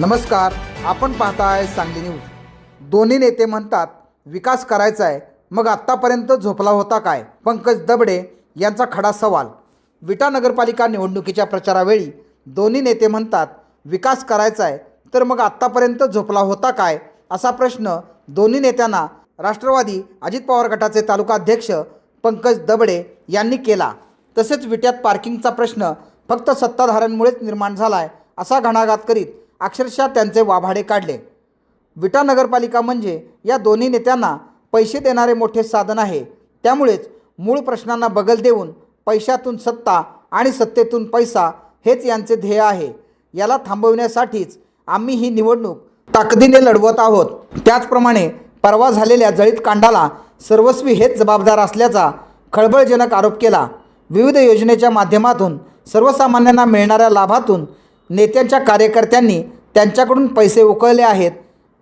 नमस्कार आपण पाहताय सांगली न्यूज. दोन्ही नेते म्हणतात विकास करायचा आहे मग आत्तापर्यंत झोपला होता काय? पंकज दबडे यांचा खडा सवाल. विटा नगरपालिका निवडणुकीच्या प्रचारावेळी दोन्ही नेते म्हणतात विकास करायचा आहे तर मग आत्तापर्यंत झोपला होता काय? असा प्रश्न दोन्ही नेत्यांना राष्ट्रवादी अजित पवार गटाचे तालुका अध्यक्ष पंकज दबडे यांनी केला. तसेच विट्यात पार्किंगचा प्रश्न फक्त सत्ताधाऱ्यांमुळेच निर्माण झाला आहे असा घणाघात करीत अक्षरशः त्यांचे वाभाडे काढले. विटा नगरपालिका म्हणजे या दोन्ही नेत्यांना पैसे देणारे मोठे साधन आहे. त्यामुळेच मूळ प्रश्नांना बगल देऊन पैशातून सत्ता आणि सत्तेतून पैसा हेच यांचे ध्येय आहे. याला थांबवण्यासाठीच आम्ही ही निवडणूक ताकदीने लढवत आहोत. त्याचप्रमाणे परवा झालेल्या जळीत कांडाला सर्वस्वी हेच जबाबदार असल्याचा खळबळजनक आरोप केला. विविध योजनेच्या माध्यमातून सर्वसामान्यांना मिळणाऱ्या लाभातून नेत्यांच्या कार्यकर्त्यांनी त्यांच्याकडून पैसे उकळले आहेत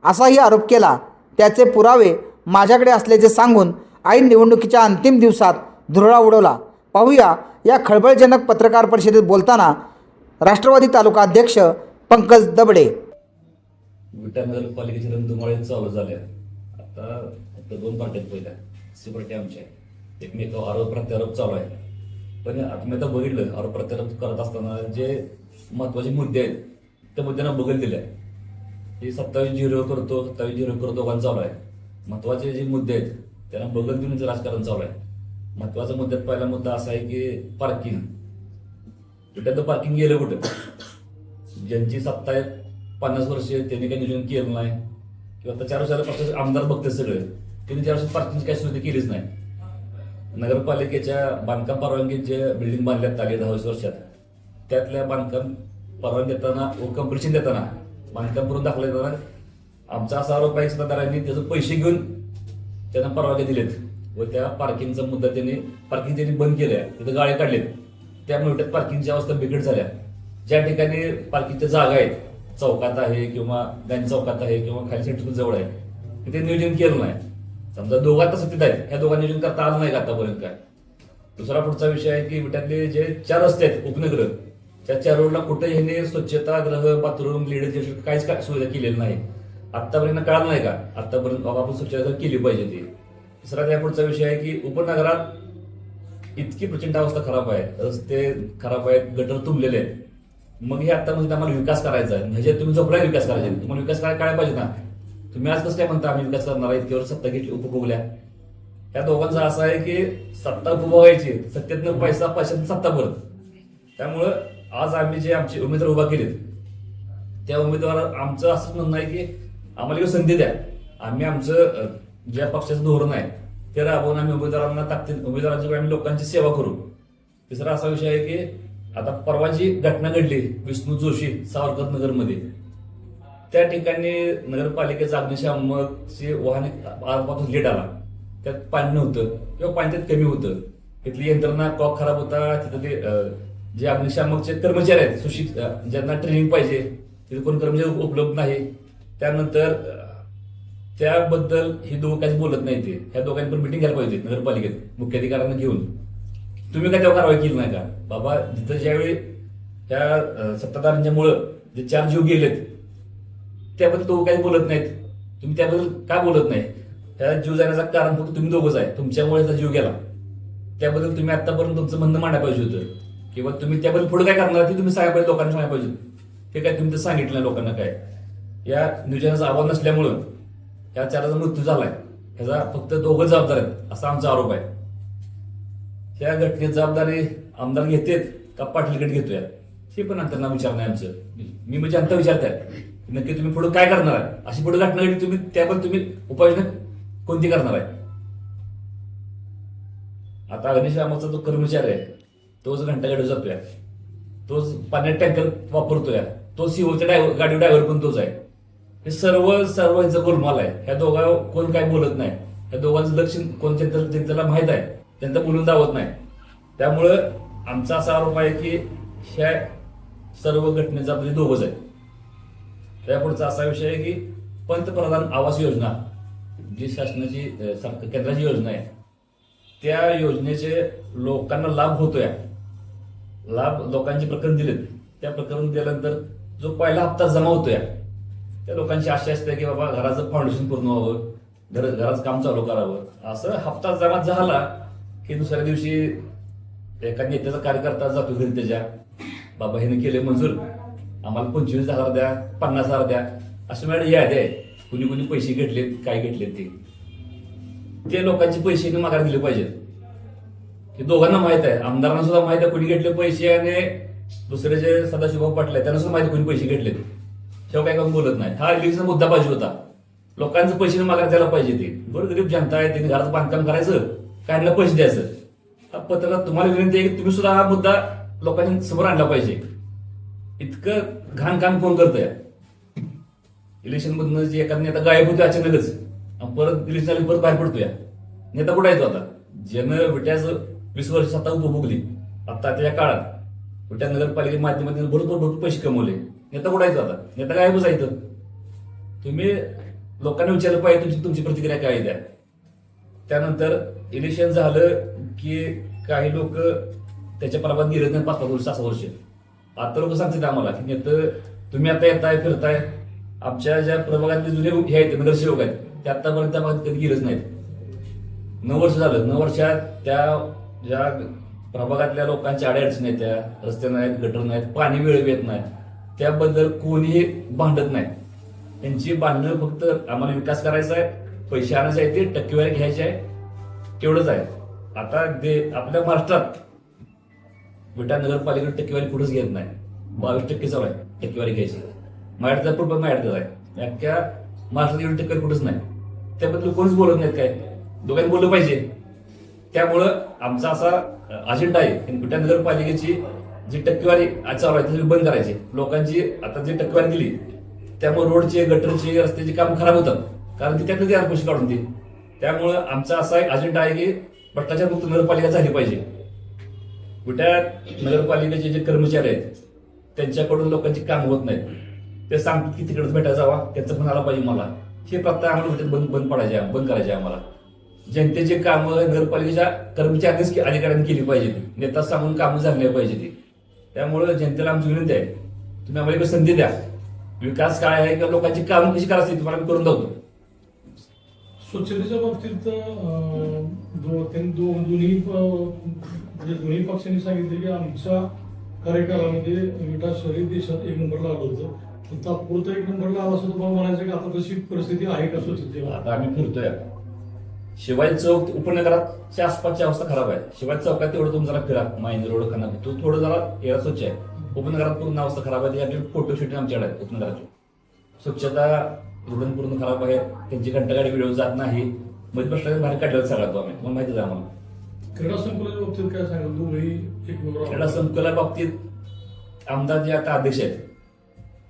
असाही आरोप केला. त्याचे पुरावे माझ्याकडे असल्याचे सांगून ऐन निवडणुकीच्या अंतिम दिवसात धुरळा उडवला. पाहूया या खळबळजनक पत्रकार परिषदेत बोलताना राष्ट्रवादी तालुका अध्यक्ष पंकज दबडे. विटानगर पालिकेचे रणधुमाळे चालू झाले आता फक्त दोन पार्ट्या पहिल्या. सी पार्टी आमच्या आहे एकमेकावर आरोप प्रत्यारोप चालू आहे पण आता मी आता बघितलं आरोप प्रत्यारोप करत असताना जे महत्त्वाचे मुद्दे आहेत. त्या मुद्द्यांना बगल दिले आहे हे सत्तावीस झिरो करतो सत्तावीस झिरो करतो दोघांना चालू आहे. महत्त्वाचे जे मुद्दे आहेत त्यांना बगल देऊनच राजकारण चालू आहे. महत्त्वाचा मुद्द्यात पहिला मुद्दा असा आहे की पार्किंग कुठं पार्किंग गेलं कुठं? ज्यांची सत्ता आहे पन्नास वर्ष त्यांनी काही नियोजन केलं नाही. किंवा आता चार वर्षापासून आमदार बघते सगळे. त्यांनी चार वर्षात पार्किंगची काही सुविधा केलीच नाही. नगरपालिकेच्या बांधकाम परवानगीत जे बिल्डिंग बांधण्यात आले दहा वीस वर्षात. त्यातल्या बांधकाम परवानगी देताना व कंपल्शन देताना बांधकाम करून दाखवलं देताना आमचा असा आरोप आहे सत्ताधाऱ्यांनी त्याचे पैसे घेऊन त्यांना परवानगी दिलेत व त्या पार्किंगचा मुद्दा त्यांनी पार्किंग त्यांनी बंद केल्या. तिथं गाड्या काढलेत. त्यामुळे त्यात पार्किंगची अवस्था बिकट झाल्या. ज्या ठिकाणी पार्किंगच्या जागा आहेत चौकात आहे किंवा गांधी चौकात आहे किंवा खाली सेंटर जवळ आहे तिथे नियोजन केलं नाही. समजा दोघात तसं तिथं आहेत ह्या दोघांना नियोजन करता आलं नाही का आतापर्यंत? काय दुसरा पुढचा विषय आहे की विट्यातले जे चार रस्ते आहेत उपनगर त्या रोडला कुठे ह्याने स्वच्छता ग्रह बाथरूम काहीच काय सुविधा केलेली नाही. आतापर्यंत कळालं नाही का? आतापर्यंत बाबा आपण स्वच्छता केली पाहिजे ती. तिसरा त्या पुढचा विषय आहे की उपनगरात इतकी प्रचंड अवस्था खराब आहे. रस्ते खराब आहेत गटर तुंबलेले आहेत. मग हे आता म्हणजे आम्हाला विकास करायचा आहे. म्हणजे तुम्ही झोपला विकास करायचा. तुम्हाला विकास करायला काय पाहिजे ना? तुम्ही आज कसं काय म्हणता आम्ही विकास करणार आहे? इतक्यावर सत्ता घेतली उपभोगल्या. या दोघांचा असं आहे की सत्ता उपभोगायची. सत्तेतनं पैसा पैशातनं सत्ता परत त्यामुळं आज आम्ही जे आमचे उमेदवार उभा केलेत त्या उमेदवार आमचं असं म्हणणं आहे की आम्हाला एक संधी द्या. आम्ही आमचं ज्या पक्षाचं धोरण आहे ते राबवून आम्ही उमेदवारांना ताकदीन उमेदवारांची आम्ही लोकांची सेवा करू. तिसरा असा विषय आहे की आता परवा जी घटना घडली विष्णू जोशी सावरकर नगरमध्ये त्या ठिकाणी नगरपालिकेचा अग्निशामकचे वाहने आजपासून लेट आला. त्यात पाणी नव्हतं किंवा पाणी त्यात कमी होतं. तिथली यंत्रणा कॉक खराब होता तिथं ते जे अग्निशामकचे कर्मचारी आहेत सुशिक्षित ज्यांना ट्रेनिंग पाहिजे तिथे कोण कर्मचारी उपलब्ध नाही त्यानंतर त्याबद्दल हे दोघं काहीच बोलत नाही ते. ह्या दोघांनी पण मिटिंग घ्यायला पाहिजे नगरपालिकेत मुख्याधिकाऱ्यांना घेऊन. तुम्ही काय तेव्हा कारवाई केली नाही का? बाबा जिथं ज्यावेळी त्या सत्ताधाऱ्यांच्यामुळं जे चार जीव गेलेत त्याबद्दल तो काही बोलत नाहीत. तुम्ही त्याबद्दल का बोलत नाही? त्या जीव जाण्याचं कारण फक्त तुम्ही दोघंच आहे. तुमच्यामुळे त्याचा जीव गेला. त्याबद्दल तुम्ही आतापर्यंत तुमचं म्हणणं मांडायला पाहिजे होतं. किंवा तुम्ही त्याबद्दल पुढे काय करणार ते तुम्ही सांगायला पाहिजे लोकांना सांगायला पाहिजे. ते काय तुम्ही सांगितलं लोकांना काय. या नियोजनाचा अभाव नसल्यामुळं या चाराचा मृत्यू झालाय. ह्याचा फक्त दोघं जबाबदार आहेत असा आमचा आरोप आहे. या घटनेत जबाबदारी आमदार घेतेत का पाटीलकडे घेतोय? हे पण त्यांना विचारणं आहे आमचं. मी म्हणजे अंत विचारताय. नक्की तुम्ही पुढे काय करणार आहे? अशी पुढे घटना घडली तुम्ही त्याबद्दल तुम्ही उपाययोजना कोणती करणार आहे? आता अग्निशामकचा जो कर्मचारी आहे तोच घंटा गाडी जातोय तोच पाण्यात टँकर वापरतोय. तो सीओचा ड्रायव्हर गाडी ड्रायव्हर पण तोच आहे. हे सर्व सर्व यांचा गोलमाल आहे. ह्या दोघा कोण काय बोलत नाही. ह्या दोघांचं लक्ष कोणत्या त्यांच्याला माहीत आहे त्यांना बोलून दावत नाही. त्यामुळं आमचा असा आरोप आहे की ह्या सर्व घटनेचा आपले दोघंच आहे त्यापुढचा असा विषय आहे की पंतप्रधान आवास योजना जी शासनाची सरकार केंद्राची योजना आहे त्या योजनेचे लोकांना लाभ होतोय. लाभ लोकांचे प्रकरण दिलेत. त्या प्रकरण दिल्यानंतर जो पहिला हप्ता जमा होतोय त्या लोकांची आशा असते की बाबा घराचं फाउंडेशन पूर्ण व्हावं घर घराचं काम चालू करावं. असं हप्ता जमा झाला की दुसऱ्या दिवशी एका नेत्याचा कार्यकर्ता जातो घरी त्याच्या. बाबा हिने केले मंजूर. आम्हाला पंचवीस हजार द्या पन्नास हजार द्या. असं मॅडम यादी आहे. कुणी कुणी पैसे घेतलेत काय घेतलेत ते. ते लोकांचे पैसे माघार दिले पाहिजेत. हे दोघांना माहीत आहे. आमदारांना सुद्धा माहीत आहे कुणी घेतले पैसे आणि दुसरे जे सदाशिवभाऊ पाटील आहेत त्यांना सुद्धा माहिती कुणी पैसे घेतले शेव काय काम बोलत नाही. हा इलेक्शनचा मुद्दा पाहिजे होता. लोकांचं पैसे मागायला द्यायला पाहिजे ते. बरं गरीब जनता आहे त्यांनी घराचं बांधकाम करायचं काहींना पैसे द्यायचं. हा तुम्हाला विनंती आहे की तुम्ही सुद्धा हा मुद्दा लोकांनी समोर आणला पाहिजे. इतकं घाण काम कोण करतंय? इलेक्शन मधनं जे एखादा नेता गायब होतो अचानकच परत इलेक्शन झाली परत बाहेर पडतोय. नेता कुठे येतो आता? जन विट्याचं वीस वर्ष सत्ता उपभोगली आता त्या काळात त्या नगरपालिके माध्यमातून भरपूर भरपूर पैसे कमवले. नेता उडायचं आता? नेता काय आहे तुम्ही लोकांना विचारलं पाहिजे तुमची तुमची प्रतिक्रिया काय द्या त्यानंतर इलेक्शन झालं की काही लोक त्याच्या प्रभात गेले नाही पाच पाच वर्ष सहा वर्ष. आता लोक सांगतात आम्हाला की नेतं तुम्ही आता येताय फिरताय. आमच्या ज्या प्रभागातले जुने हे आहेत नगरसेवक आहेत ते आतापर्यंत त्या भागात कधी गेलेच नाहीत. नऊ वर्ष झालं. नऊ वर्षात त्या ज्या प्रभागातल्या लोकांच्या अडचणी आहेत त्या रस्ते नाहीत गटर नाहीत पाणी वेळ येत नाही त्याबद्दल कोणीही भांडत नाही. त्यांची भांडणं फक्त आम्हाला विकास करायचा आहे पैसे आणायचे आहे ते टक्केवारी घ्यायची आहे तेवढंच आहे. आता दे आपल्या महाराष्ट्रात विटा नगरपालिकेने टक्केवारी कुठंच घेत नाही. बावीस टक्के चालू आहे टक्केवारी घ्यायची. माझ्याकडे खूप माझ्याकडे आहे. अख्ख्या महाराष्ट्रात एवढी टक्केवारी कुठंच नाही. त्याबद्दल कोणीच बोलत नाहीत काय? दोघांनी बोललं पाहिजे. त्यामुळं आमचा असा अजेंडा आहे की विटा नगरपालिकेची जी टक्केवारी आज चालू आहे ती बंद करायची. लोकांची आता जी टक्केवारी दिली त्यामुळे रोडचे गटरचे रस्त्याचे काम खराब होतात. कारण ती त्यातनं देणार पैसे काढून ती. त्यामुळं आमचा असा एक अजेंडा आहे की भ्रष्टाचार मुक्त नगरपालिका झाली पाहिजे. कुठ्या नगरपालिकेचे जे कर्मचारी आहेत त्यांच्याकडून लोकांची काम होत नाहीत. ते सांगतात की तिकडेच भेटायला जावा त्याचं पण आला पाहिजे मला. हे प्रथा आम्हाला बंद बंद पडायचे बंद करायचे आहे आम्हाला. जनतेचे काम नगरपालिकेच्या कर्मचाऱ्यांनीच के- अधिकाऱ्यांनी केली पाहिजे नेता सांगून कामं झाली पाहिजे ती. त्यामुळे जनतेला आमची विनंती आहे तुम्ही आम्हाला एक संधी द्या. विकास काय आहे किंवा लोकांची कामं कशी करायची तुम्हाला मी करून दावतो स्वच्छतेच्या बाबतीत दोन्ही म्हणजे दोन्ही पक्षांनी सांगितले की आमच्या कार्यकालामध्ये विटा शहरी देशात एक नंबरला आलं होतं. तात्पुरतं एक नंबरला आला असं तुम्हाला म्हणायचं की आता तशी परिस्थिती आहे का स्वच्छतेला? आता आम्ही फिरतोय शिवाजी चौक उपनगराच्या आसपासची अवस्था खराब आहे. शिवाजी चौकात तेवढं तुम्ही जरा फिरा. माहिंद रोड खाना तो थोडं जरा एरा स्वच्छ आहे. उपनगरात पूर्ण अवस्था खराब आहे. त्याच्याकडे फोटो शूटिंग आमच्याकडे आहेत उपनगराची स्वच्छता रोडन पूर्ण खराब आहे. त्यांची घंटागाडी व्हिडिओ जात नाही. मध्ये भ्रष्टाचार बाहेर काढलेला सगळा तो आम्ही. तुम्हाला माहितीच आहे आम्हाला. क्रीडा संकुलाच्या बाबतीत काय सांगाल? दोघेही एक नंबर क्रीडा संकुला बाबतीत आमदार जे आता अध्यक्ष आहेत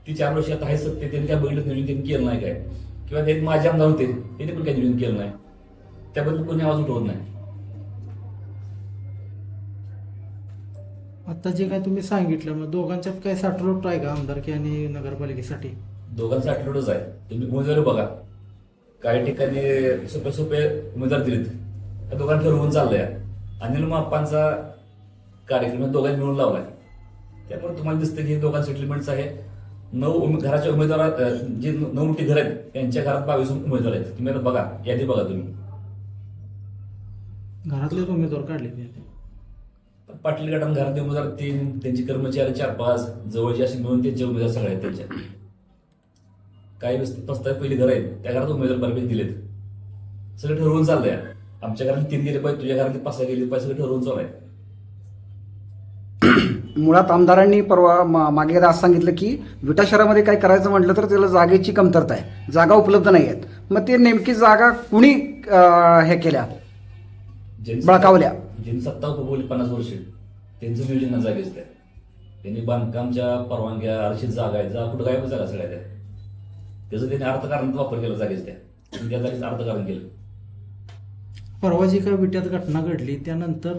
ती चार वर्ष आता आहे सत्य त्यांनी काय बघितलं नियोजन त्यांनी केलं नाही काय? किंवा ते माझे आमदार होते त्यांनी पण काही नियोजन केलं नाही. त्याबद्दल कोणी आवाज उठवत नाही. आता जे काय तुम्ही सांगितलं मग दोघांच्यात काय साठरोट आहे का आमदारकी आणि नगरपालिकेसाठी? दोघांचं आठवडच आहे. तुम्ही उमेदवारी बघा. काही ठिकाणी सोपे सोपे उमेदवार दिलेत. त्या दोघांना ठरवून चाललंय. अनिल माप्पांचा कार्यक्रम दोघांनी मिळून लावलाय. त्यामुळे तुम्हाला दिसतं की हे दोघांचं सेटलमेंट्स आहे. नऊ उमे- घराच्या उमेदवारात अं, जे नऊ मोठी घर आहेत त्यांच्या घरात बावीस उमेदवार आहेत. तुम्ही आता बघा यादी बघा तुम्ही. घरातलेच उमेदवार काढले त्यांनी. पाटील गटात घरातले उमेदवार तीन त्यांचे कर्मचारी चार पाच जवळचे असे मिळून त्यांचे उमेदवार सगळे आहेत त्यांच्या काही प्रस्ताव पहिली घर आहेत. त्या घरात उमेदवार बऱ्यापैकी दिलेत. सगळं ठरवून चाललंय. आमच्या घरातले तीन गेले पाहिजे तुझ्या घरातले पाच गेले पाहिजे सगळं ठरवून चालू आहे मुळात आमदारांनी परवा मा- मागे एकदा असं सांगितलं की विटा शहरामध्ये काय करायचं म्हटलं तर त्याला जागेची कमतरता आहे. जागा उपलब्ध नाही आहेत. मग ते नेमकी जागा कुणी हे केल्या? बळकावल्या. ज्यांनी सत्ता उपभोगली पन्नास वर्ष त्यांचं नियोजन ना जागेच त्या. त्यांनी बांधकामच्या परवानग्या आरक्षित जागा आहेत जागा कुठं गायब जागा सगळ्या त्या. त्याचं त्यांनी अर्थकारण वापर केला जागेच त्या. त्या जागेचं अर्थकारण केलं. परवा जी काय विट्यात घटना घडली त्यानंतर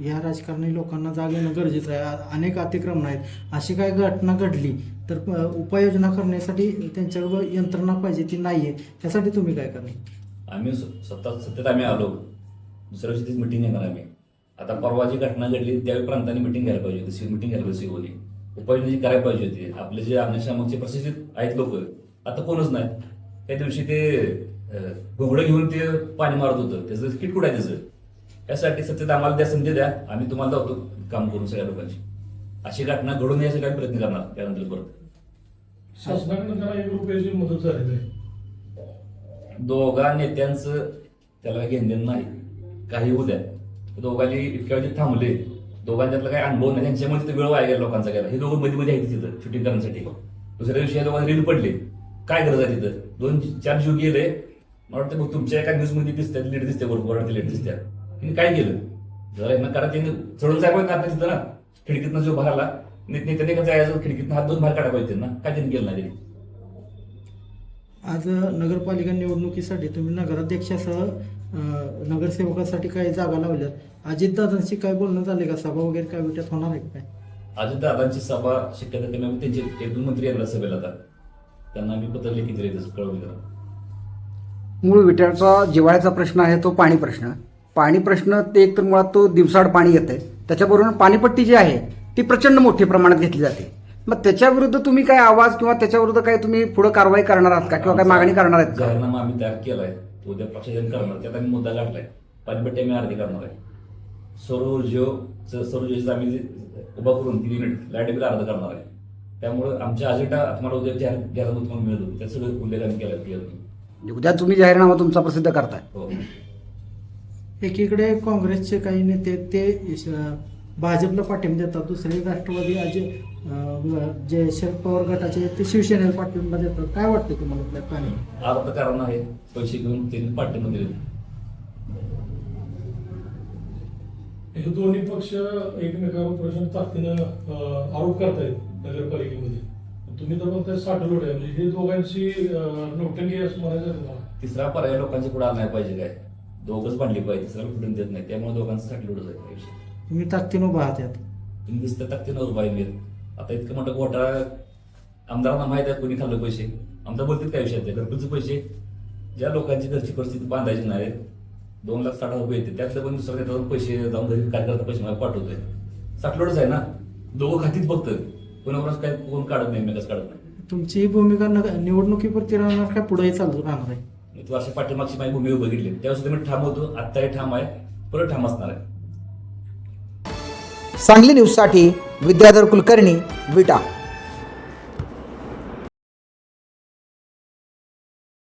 ह्या राजकारणी लोकांना जाग येणं गरजेचं आहे. अनेक अतिक्रमण आहेत. अशी काय घटना घडली तर उपाययोजना करण्यासाठी त्यांच्याकडे यंत्रणा पाहिजे ती नाहीये. त्यासाठी तुम्ही काय करणार? आम्ही स- स्वतः सत्तेत आम्ही आलो. दुसऱ्या दिवशी तीच मिटिंग घेणार आम्ही. आता परवा जी घटना घडली त्यावेळी प्रांतांनी मिटिंग घ्यायला पाहिजे होती मिटिंग घ्यायला पाहिजे होती. उपाययोजना जी करायला पाहिजे होती. आपले जे अग्निशामकचे प्रशिक्षित आहेत लोक आता कोणच नाही. त्या दिवशी ते घोंगडं घेऊन ते पाणी मारत होतं. त्याचं किट कुठं आहे त्याचं? त्यासाठी सत्य आम्हाला द्या संधी द्या. आम्ही तुम्हाला लावतो काम करून सगळ्या लोकांची अशी घटना घडून यासाठी आम्ही प्रयत्न करणार त्यानंतर परत? शासनाकडून त्याला एक रुपयाची मदत झालेली आहे. दोघा नेत्यांचं त्याला काही घेणं नाही. काही होऊ द्या. दोघांनी इतक्या वेळ थांबले. दोघांच्यातला काही अनुभव नाही. त्यांच्यामध्ये तिथे वेळ वाया गेला लोकांचा गेला. हे दोघं मध्ये मध्ये आहेत तिथं शूटिंग करण्यासाठी. दुसऱ्या दिवशी या दोघांना रील पडले. काय गरज आहे तिथं? दोन चार जीव गेले मला वाटतं मग तुमच्या एका न्यूजमध्ये दिसतात लेट दिसते बरोबर लेट दिसत्या. त्यांनी काय केलं? जरा यांना करा त्यांनी चढून जाय पाहिजे ना तिथं ना. खिडकीतनं जो बाहेर आला नेत्याने का जायचं खिडकीतनं हात दोन बाहेर काढा पाहिजे ना काय त्यांनी केलं नाही त्यांनी? आज नगरपालिका निवडणुकीसाठी तुम्ही नगराध्यक्षासह नगरसेवकासाठी काही जागा लावल्यात. अजितदादांशी काय बोलणं झाले का? सभा वगैरे काय विट्यात होणार आहे काय? अजित दादांची सभा शक्यता कमी आहे. त्यांचे एक दोन मंत्री येणार सभेला आता. त्यांना आम्ही पत्र लिखित तसं कळवलं. मूळ विट्याचा जिव्हाळ्याचा प्रश्न आहे तो पाणी प्रश्न. पाणी प्रश्न ते एक तर मुळात तो दिवसाड पाणी येते त्याच्याबरोबर पाणीपट्टी जी आहे ती प्रचंड मोठ्या प्रमाणात घेतली जाते. मग त्याच्याविरुद्ध तुम्ही काय आवाज किंवा त्याच्याविरुद्ध काय तुम्ही पुढे कारवाई करणार आहात का? किंवा काय मागणी करणार आहेत का? जाहीरनामा आम्ही तयार केलाय तो उद्या प्रशासन करणार त्यात आम्ही मुद्दा गाठलाय. पाणीपट्टी आम्ही अर्धी करणार आहे. सौर ऊर्जेचं सौर ऊर्जेचं आम्ही जे उभा करून तीन युनिट लाइट बिल अर्ध करणार आहे. त्यामुळे आमच्या अजेंडा तुम्हाला उद्या जाहीर जाहिरात तुम्हाला मिळत होती. त्या सगळं उल्लेख आम्ही केला क्लिअर उद्या तुम्ही जाहीरनामा तुमचा प्रसिद्ध करताय. हो. एकीकडे काँग्रेसचे काही नेते ते भाजपला पाठिंबा देतात. दुसरे राष्ट्रवादी अजय अं, जे शरद पवार गटाचे ते शिवसेनेला पाठिंबा देतात. काय वाटतं तुम्हाला आपल्या पाणी कारण आहे. पैसे घेऊन त्यांनी पाठिंबा दिले हे दोन्ही पक्ष एकमेकावर प्रचंड ताकदीनं आरोप करतायत नगरपालिकेमध्ये. तुम्ही तर म्हणताय साठ लोट आहे. म्हणजे हे दोघांची नौटंकी आहे असं म्हणायचं आहे तुम्हाला तिसरा पर्याय लोकांच्या पुढे आला नाही पाहिजे काय? दोघंच बांधली पाहिजे. तिसऱ्याला कुठून देत नाही. त्यामुळे दोघांचं साठी आहे त्या विषयी. तुम्ही ताकदीनं उभा आहात यात. तुम्ही दिसतं ताकदीनं उभा आहेत आता इतकं मोठा घोटाळा आमदारांना माहीत आहे कोणी खाल्लं पैसे. आमदार बोलतात काय विषयात घरकुलचे पैसे. ज्या लोकांची घरची परिस्थिती बांधायची नाही दोन लाख साठ रुपये येते त्यातलं पण दुसऱ्या नेत्यावर पैसे जाऊन घरी काय करता पैसे मला पाठवतोय. साठलोडच आहे ना? दोघं खातीच बघतात कोणावरच काय कोण काढत नाही मेकाच काढत नाही. तुमची ही भूमिका नग- निवडणुकीवरती राहणार का पुढेही चालू राहणार आहे? मी तू अशा पाठीमागची माझी भूमिका बघितली. त्यावेळेस मी ठाम होतो. आत्ताही ठाम आहे. परत ठाम असणार आहे. सांगली न्यूजसाठी विद्याधर कुलकर्णी विटा.